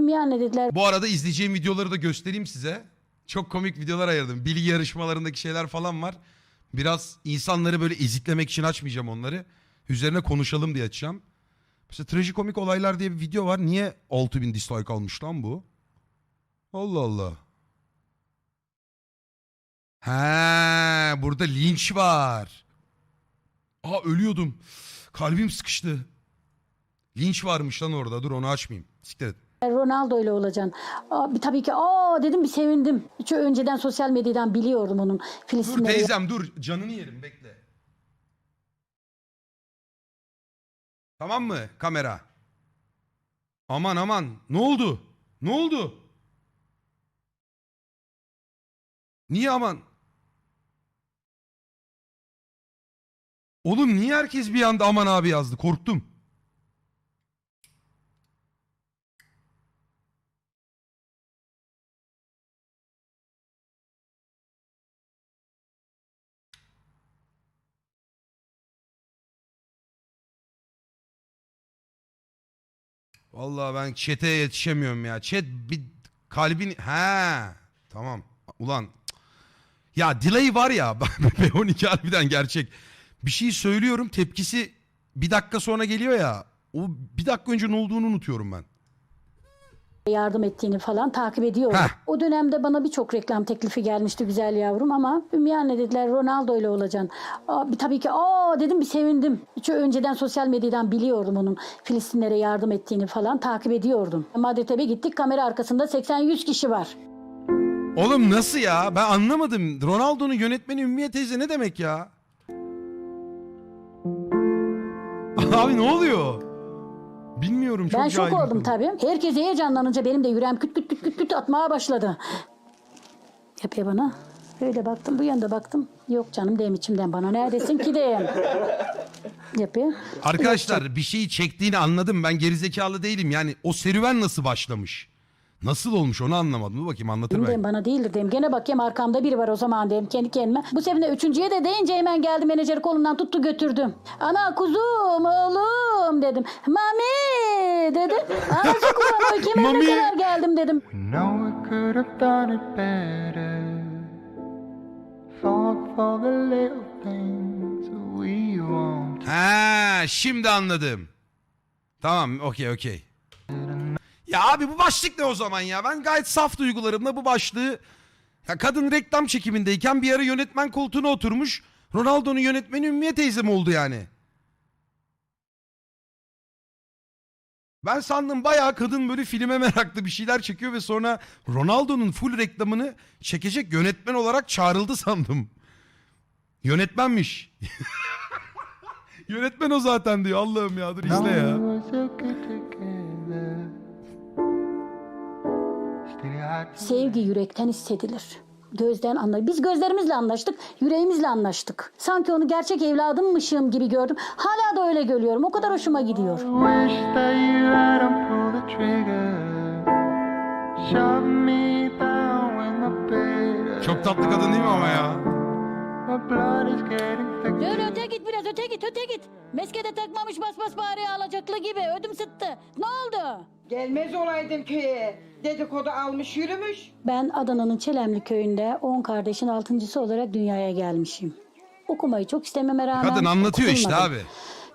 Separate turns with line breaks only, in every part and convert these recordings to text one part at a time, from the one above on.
Ümmü anne dediler.
Bu arada izleyeceğim videoları da göstereyim size. Çok komik videolar ayırdım. Bilgi yarışmalarındaki şeyler falan var. Biraz insanları böyle eziklemek için açmayacağım onları. Üzerine konuşalım diye açacağım. Mesela trajikomik olaylar diye bir video var. Niye 6000 dislike almış lan bu? Allah Allah. He, burada linç var. Aa ölüyordum. Kalbim sıkıştı. Linç varmış lan orada. Dur onu açmayayım. Siktir et.
Ronaldo ile olacaksın. Aa, bir, tabii ki aa dedim bir sevindim. Çünkü önceden sosyal medyadan biliyordum onun
Dur
Filistin'e
teyzem dur. Canını yerim bekle. Tamam mı kamera? Aman aman. Ne oldu? Ne oldu? Niye aman? Oğlum niye herkes bir anda aman abi yazdı? Korktum. Vallahi ben chat'e yetişemiyorum ya. Chat bir kalbin... He tamam. Ulan ya delay var ya. B12 harbiden gerçek. Bir şey söylüyorum tepkisi bir dakika sonra geliyor ya. O bir dakika önce ne olduğunu unutuyorum ben.
Yardım ettiğini falan takip ediyorum.
Heh.
O dönemde bana birçok reklam teklifi gelmişti güzel yavrum ama Ümmü anne dediler Ronaldo ile olacaksın. Aa, bir, tabii ki aa dedim bir sevindim. Çünkü önceden sosyal medyadan biliyordum onun Filistinlere yardım ettiğini falan takip ediyordum. Madetebe gittik kamera arkasında 80-100 kişi var.
Oğlum nasıl ya? Ben anlamadım. Ronaldo'nun yönetmeni Ümmiye teyze ne demek ya? Abi ne oluyor? Bilmiyorum çok
ben şok
cahil
oldum tabii. Herkes heyecanlanınca benim de yüreğim küt küt küt küt küt atmaya başladı. Yapıyor bana. Öyle baktım bu yanda baktım. Yok canım deyim içimden bana neredesin ki deyim. Yapıyor.
Arkadaşlar bir şeyi çektiğini anladım. Ben gerizekalı değilim. Yani o serüven nasıl başlamış? Nasıl olmuş onu anlamadım. Dur bakayım anlatır
Dedim
ben.
bana değildir dedim. Gene bakayım arkamda biri var o zaman dedim kendi kendime. Bu sefer de üçüncüye de deyince hemen geldi menajer kolumdan tuttu götürdü. Ana kuzum oğlum dedim. Mami dedi. Anası kurban oy kime
Mami.
ne kadar geldim dedim.
know we could have done it better. Fall for the little things we want.
He, şimdi anladım. Tamam, okey, okey. Ya abi bu başlık ne o zaman ya? Ben gayet saf duygularımla bu başlığı... Ya kadın reklam çekimindeyken bir ara yönetmen koltuğuna oturmuş. Ronaldo'nun yönetmeni Ümmiye teyzem oldu yani. Ben sandım bayağı kadın böyle filme meraklı bir şeyler çekiyor ve sonra Ronaldo'nun full reklamını çekecek yönetmen olarak çağrıldı sandım. Yönetmenmiş. Yönetmen o zaten diyor. Allah'ım ya dur izle ya.
Sevgi yürekten hissedilir. Gözden anlar. Biz gözlerimizle anlaştık, yüreğimizle anlaştık. Sanki onu gerçek evladımmışım gibi gördüm. Hala da öyle görüyorum. O kadar hoşuma gidiyor.
Çok tatlı kadın değil mi ama ya?
Öyle öte git biraz öte git öte git. Meskede takmamış bas bas bari alacaklı gibi ödüm sıttı. Ne oldu?
Gelmez olaydım köye. Dedikodu almış yürümüş.
Ben Adana'nın Çelemli köyünde 10 kardeşin altıncısı olarak dünyaya gelmişim. Okumayı çok istememe rağmen
Kadın anlatıyor işte
okutulmadım.
abi.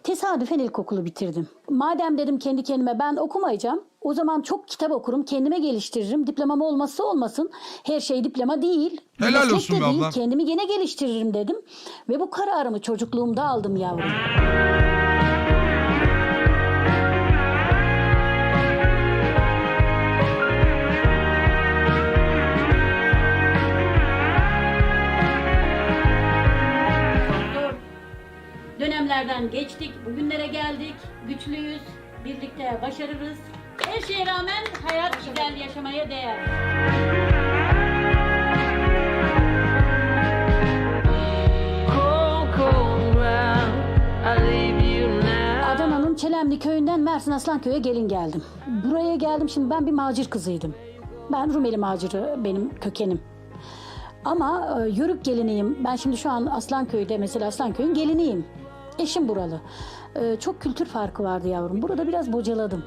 Tesadüfen ilkokulu bitirdim. Madem dedim kendi kendime ben okumayacağım. O zaman çok kitap okurum, kendime geliştiririm. Diplomam olmazsa olmasın. Her şey diploma değil.
Helal
meslek de
olsun be
değil.
ablam.
Kendimi gene geliştiririm dedim. Ve bu kararımı çocukluğumda aldım yavrum. Dönemlerden geçtik, bugünlere geldik. Güçlüyüz, birlikte başarırız. Her şeye rağmen hayat güzel yaşamaya değer. Adana'nın Çelemli köyünden Mersin Aslanköy'e gelin geldim. Buraya geldim şimdi ben bir macir kızıydım. Ben Rumeli maciri benim kökenim. Ama e, yörük geliniyim. Ben şimdi şu an Aslanköy'de mesela Aslanköy'ün geliniyim. Eşim buralı. E, çok kültür farkı vardı yavrum. Burada biraz bocaladım.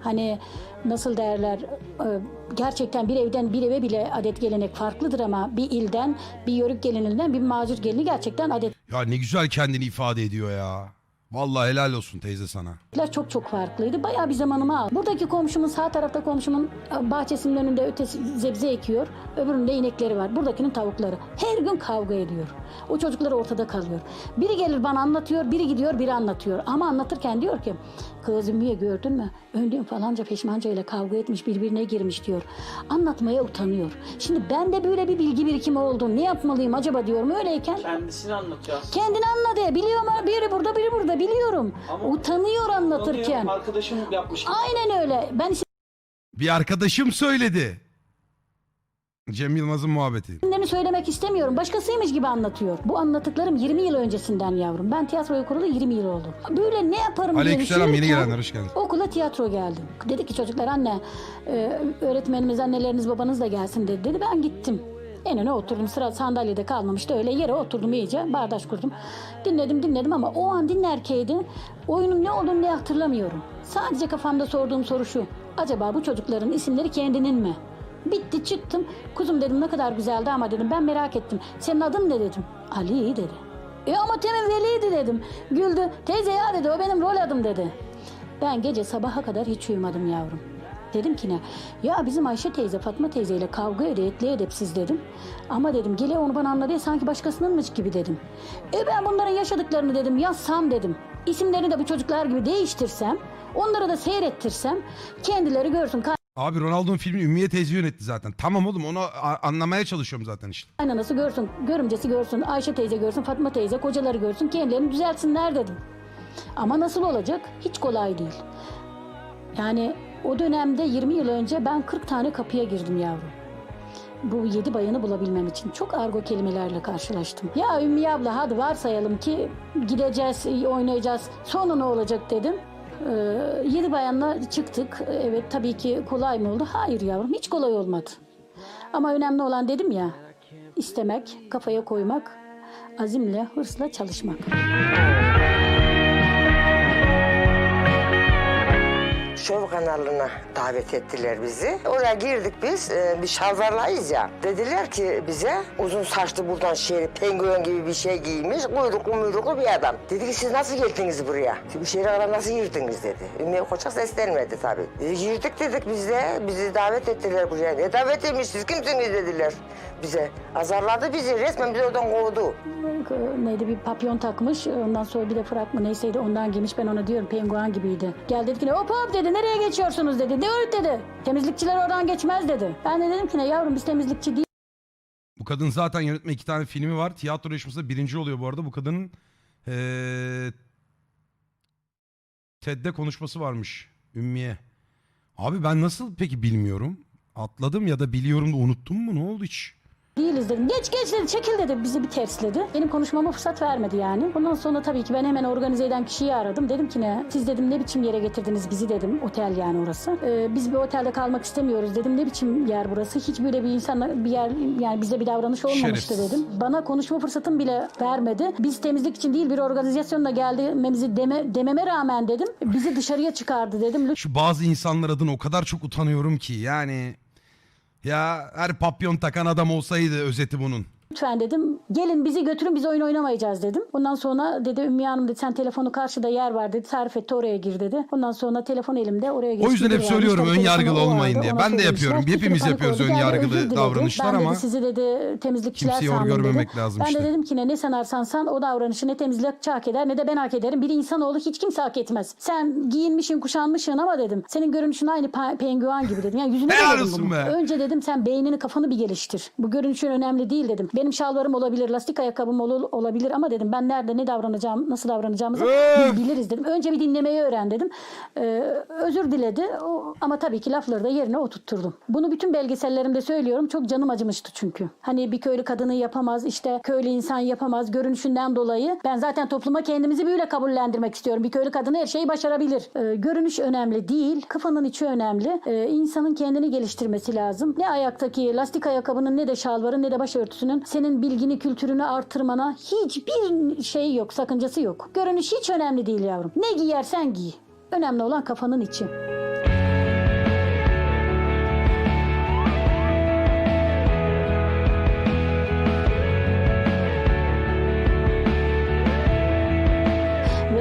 Hani nasıl derler e, gerçekten bir evden bir eve bile adet gelenek farklıdır ama bir ilden bir yörük gelininden bir macur gelini gerçekten adet
Ya ne güzel kendini ifade ediyor ya. Vallahi helal olsun teyze sana.
Çok çok farklıydı. Bayağı bir zamanımı aldı. Buradaki komşumun sağ tarafta komşumun e, bahçesinin önünde ötesi zebze ekiyor. Öbüründe inekleri var. Buradakinin tavukları. Her gün kavga ediyor. O çocuklar ortada kalıyor. Biri gelir bana anlatıyor, biri gidiyor, biri anlatıyor. Ama anlatırken diyor ki kız Ümmüye gördün mü? Öndüğün falanca peşmanca ile kavga etmiş, birbirine girmiş diyor. Anlatmaya utanıyor. Şimdi ben de böyle bir bilgi birikimi oldu. Ne yapmalıyım acaba diyorum. Öyleyken
Kendisini anlatacağız.
kendini anladı. Biliyorum biri burada, biri burada. Biliyorum.
Ama
Utanıyor anlatırken.
Arkadaşım yapmış.
Aynen öyle. Ben
Bir arkadaşım söyledi. Cem Yılmaz'ın muhabbeti.
isimlerini söylemek istemiyorum. Başkasıymış gibi anlatıyor. Bu anlattıklarım 20 yıl öncesinden yavrum. Ben tiyatroya kurulu 20 yıl oldu. Böyle ne yaparım diye
Aleykümselam yeni
düşünürken
gelenler hoş geldiniz.
Okula tiyatro geldim. Dedi ki çocuklar anne e, öğretmenimiz anneleriniz babanız da gelsin dedi. dedi. Ben gittim. En öne oturdum. Sıra sandalyede kalmamıştı. Öyle yere oturdum iyice. Bağdaş kurdum. Dinledim dinledim ama o an dinlerkeydi. Oyunun ne olduğunu ne hatırlamıyorum. Sadece kafamda sorduğum soru şu. Acaba bu çocukların isimleri kendinin mi? Bitti çıktım. Kuzum dedim ne kadar güzeldi ama dedim ben merak ettim. Senin adın ne dedim. Ali dedi. E ama Temin Veli'ydi dedim. Güldü. Teyze ya dedi o benim rol adım dedi. Ben gece sabaha kadar hiç uyumadım yavrum. Dedim ki ne? Ya bizim Ayşe teyze Fatma teyzeyle kavga ediyor etli edepsiz dedim. Ama dedim gele onu bana anladı sanki başkasınınmış gibi dedim. E ben bunların yaşadıklarını dedim yazsam dedim. İsimlerini de bu çocuklar gibi değiştirsem. Onları da seyrettirsem kendileri görsün.
Abi Ronaldo'nun filmini Ümmiye teyze yönetti zaten. Tamam oğlum onu anlamaya çalışıyorum zaten işte.
Kaynanası görsün, görümcesi görsün, Ayşe teyze görsün, Fatma teyze, kocaları görsün, kendilerini düzeltsinler dedim. Ama nasıl olacak? Hiç kolay değil. Yani o dönemde 20 yıl önce ben 40 tane kapıya girdim yavrum. Bu yedi bayanı bulabilmem için çok argo kelimelerle karşılaştım. Ya Ümmü abla hadi varsayalım ki gideceğiz, oynayacağız. Sonu ne olacak dedim. Ee, yedi bayanla çıktık. Evet tabii ki kolay mı oldu? Hayır yavrum hiç kolay olmadı. Ama önemli olan dedim ya istemek, kafaya koymak, azimle, hırsla çalışmak.
Şov kanalına davet ettiler bizi. Oraya girdik biz. Ee, bir şalvarlayız ya. Dediler ki bize uzun saçlı buradan şey penguen gibi bir şey giymiş. Kuyruklu muyruklu bir adam. Dedi ki siz nasıl geldiniz buraya? Bu şehre kadar nasıl girdiniz dedi. Ümmüye Koçak seslenmedi tabii. Dedi, girdik dedik biz de. Bizi davet ettiler buraya. Ne davet etmiş siz kimsiniz dediler bize. Azarladı bizi. Resmen bizi oradan kovdu.
Neydi bir papyon takmış. Ondan sonra bir de frak mı neyseydi ondan giymiş. Ben ona diyorum penguen gibiydi. Gel dedi ki hop hop dedi. Nereye geçiyorsunuz dedi. Öğret dedi. Temizlikçiler oradan geçmez dedi. Ben de dedim ki ne yavrum biz temizlikçi değil.
Bu kadın zaten yönetme iki tane filmi var. Tiyatro yarışmasında birinci oluyor bu arada. Bu kadının eee TED'de konuşması varmış. Ümmiye. Abi ben nasıl peki bilmiyorum? Atladım ya da biliyorum da unuttum mu? Ne oldu hiç?
Değiliz dedim. Geç geç dedi çekil dedi. Bizi bir tersledi. Benim konuşmama fırsat vermedi yani. Ondan sonra tabii ki ben hemen organize eden kişiyi aradım. Dedim ki ne? Siz dedim ne biçim yere getirdiniz bizi dedim. Otel yani orası. Ee, biz bir otelde kalmak istemiyoruz dedim. Ne biçim yer burası? Hiç böyle bir insan bir yer yani bize bir davranış olmamıştı
Şerefsiz.
dedim. Bana konuşma fırsatım bile vermedi. Biz temizlik için değil bir organizasyonla geldiğimizi deme, dememe rağmen dedim. Bizi dışarıya çıkardı dedim.
Şu bazı insanlar adına o kadar çok utanıyorum ki yani ya her papyon takan adam olsaydı özeti bunun.
Lütfen dedim gelin bizi götürün biz oyun oynamayacağız dedim. Ondan sonra dedi Ümmü Hanım dedi sen telefonu karşıda yer var dedi tarif etti oraya gir dedi. Ondan sonra telefon elimde oraya geçtim.
O yüzden hep
Yani
söylüyorum ön yargılı olmayın diye. Ben de yapıyorum. Hepimiz yapıyoruz ön yargılı davranışlar
ben
ama
dedi, sizi dedi temizlikçiler
kimseyi hor
sandım
görmemek
dedi.
lazım
ben
işte.
de dedim ki ne, ne sen arsan san o davranışı ne temizlikçi hak eder ne de ben hak ederim. Bir insanoğlu hiç kimse hak etmez. Sen giyinmişsin kuşanmışsın ama dedim. Senin görünüşün aynı pa- penguen gibi dedim. Yani yüzüne de
Helal
dedim
olsun
bunu.
be.
Önce dedim sen beynini kafanı bir geliştir. Bu görünüşün önemli değil dedim. Benim şalvarım olabilir, lastik ayakkabım ol- olabilir ama dedim ben nerede ne davranacağım, nasıl davranacağımızı biliriz dedim. Önce bir dinlemeyi öğren dedim. Ee, özür diledi O- ama tabii ki lafları da yerine oturtturdum. Bunu bütün belgesellerimde söylüyorum. Çok canım acımıştı çünkü. Hani bir köylü kadını yapamaz, işte köylü insan yapamaz görünüşünden dolayı. Ben zaten topluma kendimizi böyle kabullendirmek istiyorum. Bir köylü kadını her şeyi başarabilir. Ee, görünüş önemli değil, kafanın içi önemli. Ee, insanın kendini geliştirmesi lazım. Ne ayaktaki lastik ayakkabının ne de şalvarın ne de başörtüsünün senin bilgini, kültürünü artırmana hiçbir şey yok, sakıncası yok. Görünüş hiç önemli değil yavrum. Ne giyersen giy. Önemli olan kafanın içi.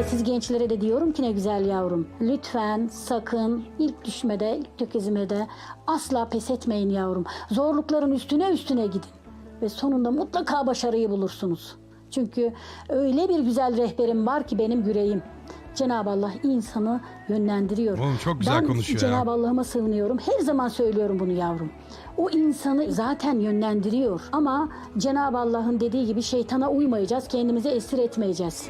siz gençlere de diyorum ki ne güzel yavrum. Lütfen sakın ilk düşmede, ilk tökezimede asla pes etmeyin yavrum. Zorlukların üstüne üstüne gidin. Ve sonunda mutlaka başarıyı bulursunuz. Çünkü öyle bir güzel rehberim var ki benim yüreğim. Cenab-ı Allah insanı yönlendiriyor.
Oğlum çok güzel
ben
konuşuyor.
Cenab-ı Allah'ıma sığınıyorum. Her zaman söylüyorum bunu yavrum. O insanı zaten yönlendiriyor. Ama Cenab-ı Allah'ın dediği gibi şeytana uymayacağız. Kendimizi esir etmeyeceğiz.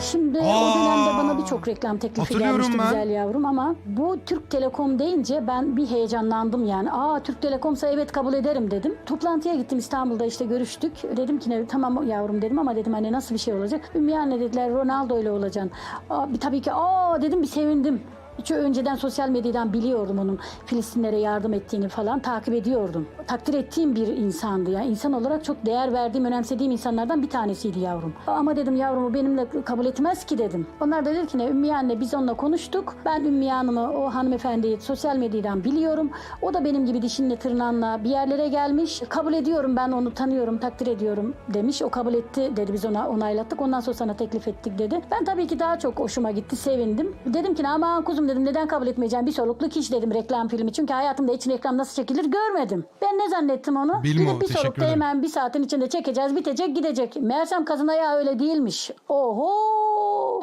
Şimdi o
Aa!
dönemde bana birçok reklam teklifi gelmişti
ben.
güzel yavrum ama bu Türk Telekom deyince ben bir heyecanlandım yani. Aa Türk Telekom'sa evet kabul ederim dedim. Toplantıya gittim İstanbul'da işte görüştük. Dedim ki ne tamam yavrum dedim ama dedim hani nasıl bir şey olacak? Ümmü anne dediler Ronaldo ile olacaksın. Aa, bir, tabii ki aa dedim bir sevindim. Hiç önceden sosyal medyadan biliyordum onun Filistinlere yardım ettiğini falan takip ediyordum. Takdir ettiğim bir insandı yani insan olarak çok değer verdiğim, önemsediğim insanlardan bir tanesiydi yavrum. Ama dedim yavrumu benimle kabul etmez ki dedim. Onlar da dedi ki ne Ümmüye anne biz onunla konuştuk. Ben Ümmüye Hanım'ı o hanımefendiyi sosyal medyadan biliyorum. O da benim gibi dişinle tırnağınla bir yerlere gelmiş. Kabul ediyorum ben onu tanıyorum, takdir ediyorum demiş. O kabul etti dedi biz ona onaylattık. Ondan sonra sana teklif ettik dedi. Ben tabii ki daha çok hoşuma gitti, sevindim. Dedim ki aman kuzum dedim neden kabul etmeyeceğim bir soluklu iş dedim reklam filmi. Çünkü hayatımda hiç reklam nasıl çekilir görmedim. Ben ne zannettim onu?
Bilmo,
Gidip bir solukta
ederim.
hemen bir saatin içinde çekeceğiz, bitecek, gidecek. Meğersem kazın ayağı öyle değilmiş. Oho!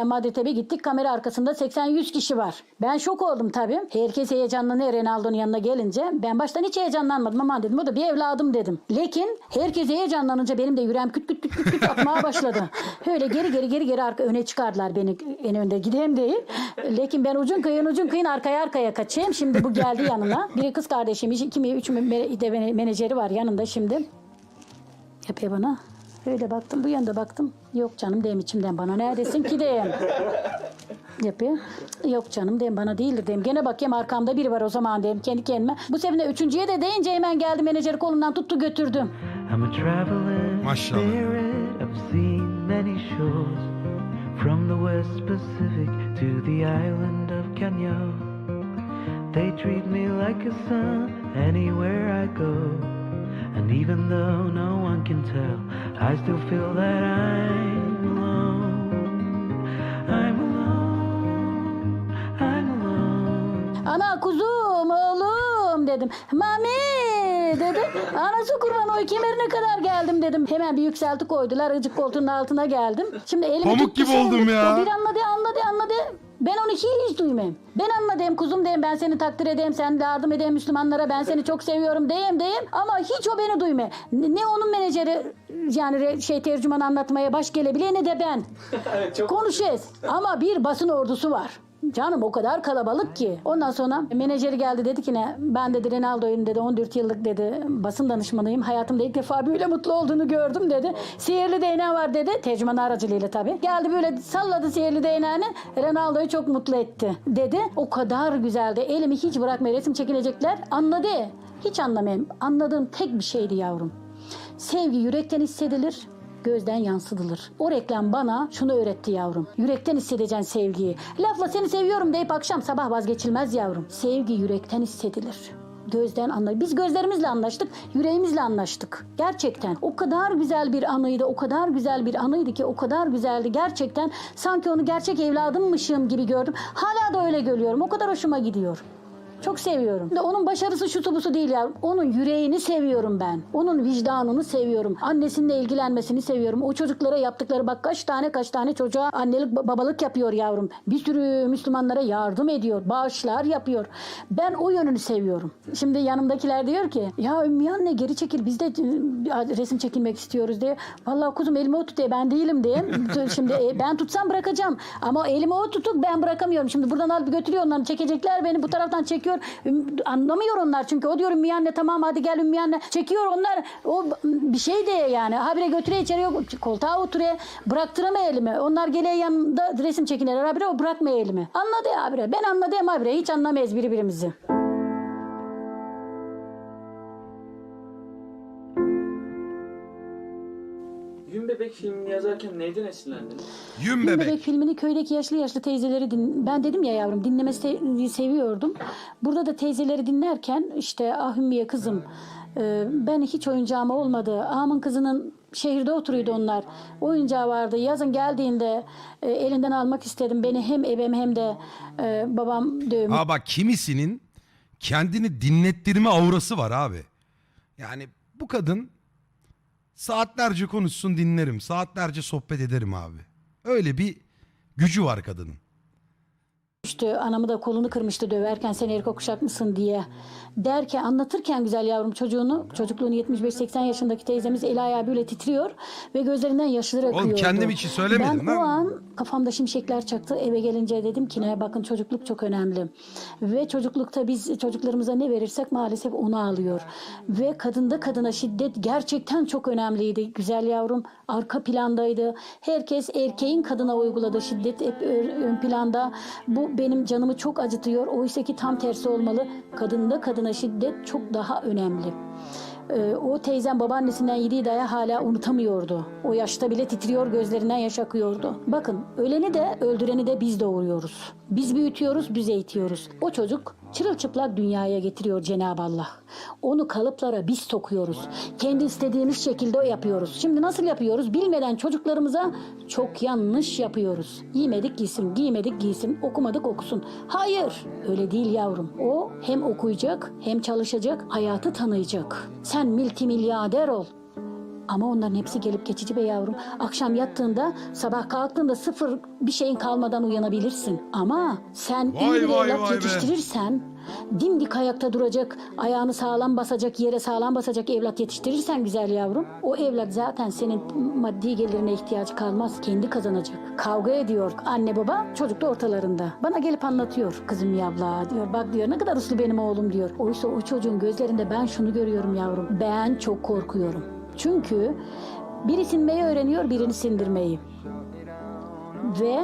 Madde tabii gittik kamera arkasında 80-100 kişi var. Ben şok oldum tabii. Herkes heyecanlanıyor Ronaldo'nun yanına gelince. Ben baştan hiç heyecanlanmadım ama dedim o da bir evladım dedim. Lakin herkes heyecanlanınca benim de yüreğim küt küt küt küt, küt atmaya başladı. Öyle geri geri geri geri arka öne çıkardılar beni en önde gideyim değil. Lakin ben ucun kıyın ucun kıyın arkaya arkaya kaçayım. Şimdi bu geldi yanına. Biri kız kardeşim, iki mi üç mü de menajeri var yanında şimdi. Yapıyor bana. Öyle baktım bu yanda baktım. Yok canım diyeyim içimden bana neredesin ki diyeyim. Yapıyor. Yok canım diyeyim bana değildir diyeyim. Gene bakayım arkamda biri var o zaman diyeyim kendi kendime. Bu sefer de üçüncüye de deyince hemen geldi menajeri kolumdan tuttu götürdü.
I'm a traveling
Maşallah.
spirit. I've seen many shores, from the West Pacific to the island of Kenya. They treat me like a son anywhere I go. And even though no one can tell, I still feel that I'm alone. I'm alone. I'm alone.
Ana kuzum oğlum dedim. Mami dedi. Anası kurban oy kemerine kadar geldim dedim. Hemen bir yükselti koydular. Icık koltuğunun altına geldim. Şimdi elimi
Pamuk gibi oldum ya.
Bir anladı anladı anladı. Ben onu hiç, duymayayım. Ben anladım kuzum diyeyim ben seni takdir edeyim sen de yardım edeyim Müslümanlara ben seni çok seviyorum diyeyim diyeyim ama hiç o beni duymuyor. Ne onun menajeri yani şey tercüman anlatmaya baş gelebiliyor ne de ben.
evet çok
Konuşuyoruz ama bir basın ordusu var. Canım o kadar kalabalık ki. Ondan sonra menajeri geldi dedi ki ne ben dedi Ronaldo'yum dedi 14 yıllık dedi basın danışmanıyım. Hayatımda ilk defa böyle mutlu olduğunu gördüm dedi. Sihirli değneği var dedi. Tercüman aracılığıyla tabii. Geldi böyle salladı sihirli değneğini. Ronaldo'yu çok mutlu etti dedi. O kadar güzeldi. Elimi hiç bırakmaya resim çekilecekler. Anladı. Hiç anlamayayım. Anladığım tek bir şeydi yavrum. Sevgi yürekten hissedilir, gözden yansıtılır. O reklam bana şunu öğretti yavrum. Yürekten hissedeceksin sevgiyi. Lafla seni seviyorum deyip akşam sabah vazgeçilmez yavrum. Sevgi yürekten hissedilir. Gözden anla. Biz gözlerimizle anlaştık, yüreğimizle anlaştık. Gerçekten. O kadar güzel bir anıydı, o kadar güzel bir anıydı ki o kadar güzeldi. Gerçekten sanki onu gerçek evladımmışım gibi gördüm. Hala da öyle görüyorum. O kadar hoşuma gidiyor. Çok seviyorum. De onun başarısı şusu busu değil ya. Onun yüreğini seviyorum ben. Onun vicdanını seviyorum. Annesinle ilgilenmesini seviyorum. O çocuklara yaptıkları bak kaç tane kaç tane çocuğa annelik ba- babalık yapıyor yavrum. Bir sürü Müslümanlara yardım ediyor. Bağışlar yapıyor. Ben o yönünü seviyorum. Şimdi yanımdakiler diyor ki ya Ümmü anne geri çekil biz de e, resim çekilmek istiyoruz diye. Vallahi kuzum elime o tut diye ben değilim diye. Şimdi e, ben tutsam bırakacağım. Ama elime o tutuk ben bırakamıyorum. Şimdi buradan alıp götürüyor onları çekecekler beni bu taraftan çekiyor. Üm- Anlamıyor onlar çünkü o diyor Ümmü tamam hadi gel Ümmü. Çekiyor onlar o bir şey de yani. Habire götürüyor içeriye koltuğa oturuyor. Bıraktıramıyor elimi. Onlar geliyor yanında resim çekinerler habire o bırakmıyor elimi. Anladı ya habire. Ben anladım habire. Hiç anlamayız birbirimizi.
Bebek filmini yazarken neyden esinlendiniz?
Yün bebek.
Bebek filmini köydeki yaşlı yaşlı teyzeleri din... Ben dedim ya yavrum dinlemesi se- seviyordum. Burada da teyzeleri dinlerken işte ah kızım e, ben hiç oyuncağım olmadı. Ağamın kızının Şehirde oturuyordu onlar. Oyuncağı vardı. Yazın geldiğinde e, elinden almak istedim. Beni hem ebem hem de e, babam dövmüş.
Ha bak kimisinin kendini dinlettirme aurası var abi. Yani bu kadın saatlerce konuşsun dinlerim. Saatlerce sohbet ederim abi. Öyle bir gücü var kadının.
Düştü. Anamı da kolunu kırmıştı döverken sen erkek kuşak mısın diye. Derken anlatırken güzel yavrum çocuğunu çocukluğunu 75-80 yaşındaki teyzemiz eli ayağı böyle titriyor ve gözlerinden yaşlar akıyordu.
kendim için söylemedin
Ben o an kafamda şimşekler çaktı. Eve gelince dedim ki ne bakın çocukluk çok önemli. Ve çocuklukta biz çocuklarımıza ne verirsek maalesef onu alıyor. Ve kadında kadına şiddet gerçekten çok önemliydi. Güzel yavrum arka plandaydı. Herkes erkeğin kadına uyguladığı şiddet hep ön planda. Bu benim canımı çok acıtıyor. Oysa ki tam tersi olmalı. Kadında kadına şiddet çok daha önemli. Ee, o teyzem babaannesinden yediği daya hala unutamıyordu. O yaşta bile titriyor gözlerinden yaş akıyordu. Bakın öleni de öldüreni de biz doğuruyoruz. Biz büyütüyoruz, biz eğitiyoruz. O çocuk çırılçıplak dünyaya getiriyor Cenab-ı Allah. Onu kalıplara biz sokuyoruz. Kendi istediğimiz şekilde yapıyoruz. Şimdi nasıl yapıyoruz? Bilmeden çocuklarımıza çok yanlış yapıyoruz. Giymedik giysin, giymedik giysin, okumadık okusun. Hayır, öyle değil yavrum. O hem okuyacak, hem çalışacak, hayatı tanıyacak. Sen multimilyader ol. Ama onların hepsi gelip geçici be yavrum. Akşam yattığında, sabah kalktığında sıfır bir şeyin kalmadan uyanabilirsin. Ama sen iyi
Vay
bir
vay
evlat
vay be.
yetiştirirsen, dimdik ayakta duracak, ayağını sağlam basacak, yere sağlam basacak evlat yetiştirirsen güzel yavrum, o evlat zaten senin maddi gelirine ihtiyacı kalmaz, kendi kazanacak. Kavga ediyor anne baba, çocuk da ortalarında. Bana gelip anlatıyor, kızım ya abla diyor, bak diyor ne kadar uslu benim oğlum diyor. Oysa o çocuğun gözlerinde ben şunu görüyorum yavrum, ben çok korkuyorum. Çünkü biri sinmeyi öğreniyor, birini sindirmeyi. Ve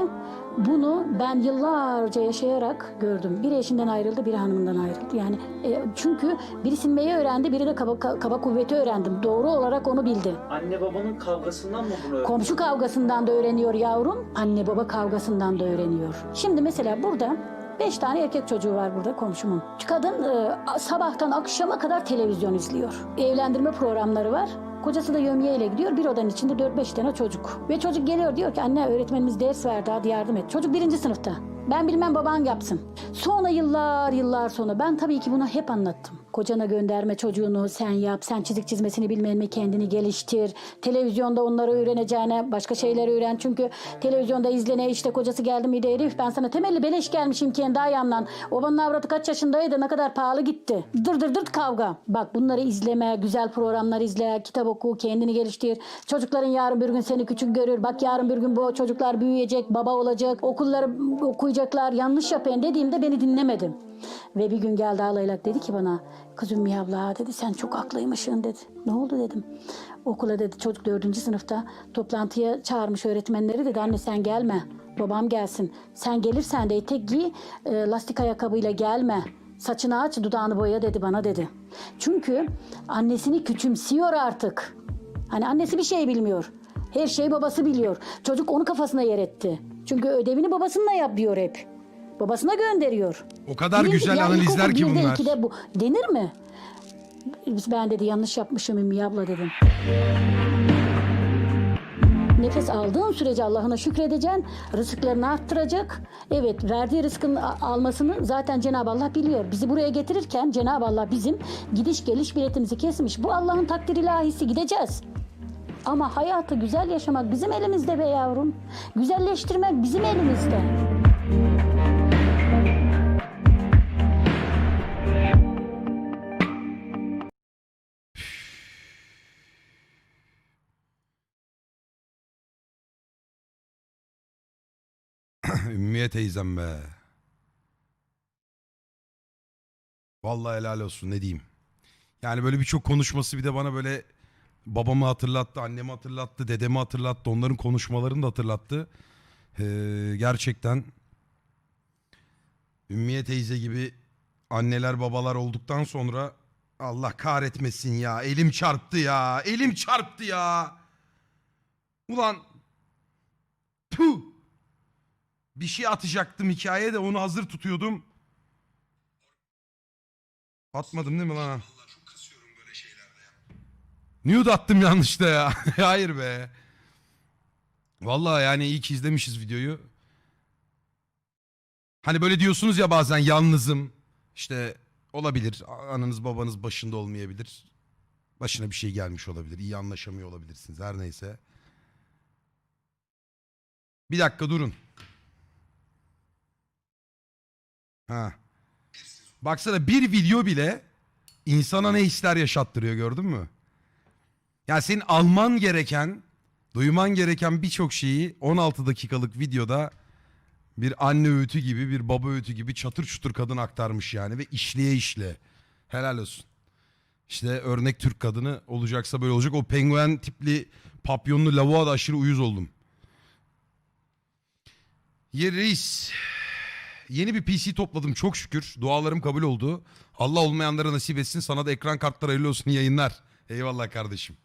bunu ben yıllarca yaşayarak gördüm. Biri eşinden ayrıldı, biri hanımından ayrıldı. Yani e, çünkü biri sinmeyi öğrendi, biri de kaba, ka- kaba kuvveti öğrendim. Doğru olarak onu bildi.
Anne babanın kavgasından mı bunu öğrendin?
Komşu kavgasından da öğreniyor yavrum, anne baba kavgasından da öğreniyor. Şimdi mesela burada beş tane erkek çocuğu var burada komşumun. Kadın e, sabahtan akşama kadar televizyon izliyor. Evlendirme programları var. Kocası da yömyeyle gidiyor. Bir odanın içinde 4-5 tane çocuk. Ve çocuk geliyor diyor ki anne öğretmenimiz ders verdi hadi yardım et. Çocuk birinci sınıfta. Ben bilmem baban yapsın. Sonra yıllar yıllar sonra ben tabii ki bunu hep anlattım. Kocana gönderme çocuğunu sen yap. Sen çizik çizmesini bilmeyen mi kendini geliştir. Televizyonda onları öğreneceğine başka şeyler öğren. Çünkü televizyonda izlene işte kocası geldi mi de herif ben sana temelli beleş gelmişim kendi ayağımdan. Obanın avratı kaç yaşındaydı ne kadar pahalı gitti. Dır dır dır kavga. Bak bunları izleme, güzel programlar izle, kitap oku, kendini geliştir. Çocukların yarın bir gün seni küçük görür. Bak yarın bir gün bu çocuklar büyüyecek, baba olacak, okulları okuyacaklar. Yanlış yapın dediğimde beni dinlemedim. Ve bir gün geldi ağlayarak dedi ki bana kız Ümmü dedi sen çok haklıymışsın dedi. Ne oldu dedim. Okula dedi çocuk dördüncü sınıfta toplantıya çağırmış öğretmenleri dedi anne sen gelme babam gelsin. Sen gelirsen de etek giy e, lastik ayakkabıyla gelme. Saçını aç dudağını boya dedi bana dedi. Çünkü annesini küçümsüyor artık. Hani annesi bir şey bilmiyor. Her şeyi babası biliyor. Çocuk onu kafasına yer etti. Çünkü ödevini babasınınla yap diyor hep. Babasına gönderiyor.
O kadar güzel analizler ki
birde,
bunlar.
ikide bu denir mi? Ben dedi yanlış yapmışım Ümmü abla dedim. Nefes aldığın sürece Allah'ına şükredeceksin. Rızıklarını arttıracak. Evet verdiği rızkın almasını zaten Cenab-ı Allah biliyor. Bizi buraya getirirken Cenab-ı Allah bizim gidiş geliş biletimizi kesmiş. Bu Allah'ın takdir ilahisi gideceğiz. Ama hayatı güzel yaşamak bizim elimizde be yavrum. Güzelleştirmek bizim elimizde.
Ümmiye teyzem be. Vallahi helal olsun ne diyeyim. Yani böyle birçok konuşması bir de bana böyle babamı hatırlattı, annemi hatırlattı, dedemi hatırlattı. Onların konuşmalarını da hatırlattı. Ee, gerçekten Ümmiye teyze gibi anneler babalar olduktan sonra Allah kahretmesin ya. Elim çarptı ya. Elim çarptı ya. Ulan Puh. Bir şey atacaktım hikayeye de onu hazır tutuyordum. Atmadım değil mi lan? Nude attım yanlışta ya. Hayır be. Vallahi yani iyi ki izlemişiz videoyu. Hani böyle diyorsunuz ya bazen yalnızım. İşte olabilir. Ananız babanız başında olmayabilir. Başına bir şey gelmiş olabilir. İyi anlaşamıyor olabilirsiniz. Her neyse. Bir dakika durun. Ha. Baksana bir video bile insana ne hisler yaşattırıyor gördün mü? Ya senin alman gereken, duyman gereken birçok şeyi 16 dakikalık videoda bir anne öğütü gibi, bir baba öğütü gibi çatır çutur kadın aktarmış yani ve işleye işle. Helal olsun. İşte örnek Türk kadını olacaksa böyle olacak. O penguen tipli papyonlu lavuğa da aşırı uyuz oldum. Yer reis. Yeni bir PC topladım çok şükür. Dualarım kabul oldu. Allah olmayanlara nasip etsin. Sana da ekran kartları hayırlı olsun yayınlar. Eyvallah kardeşim.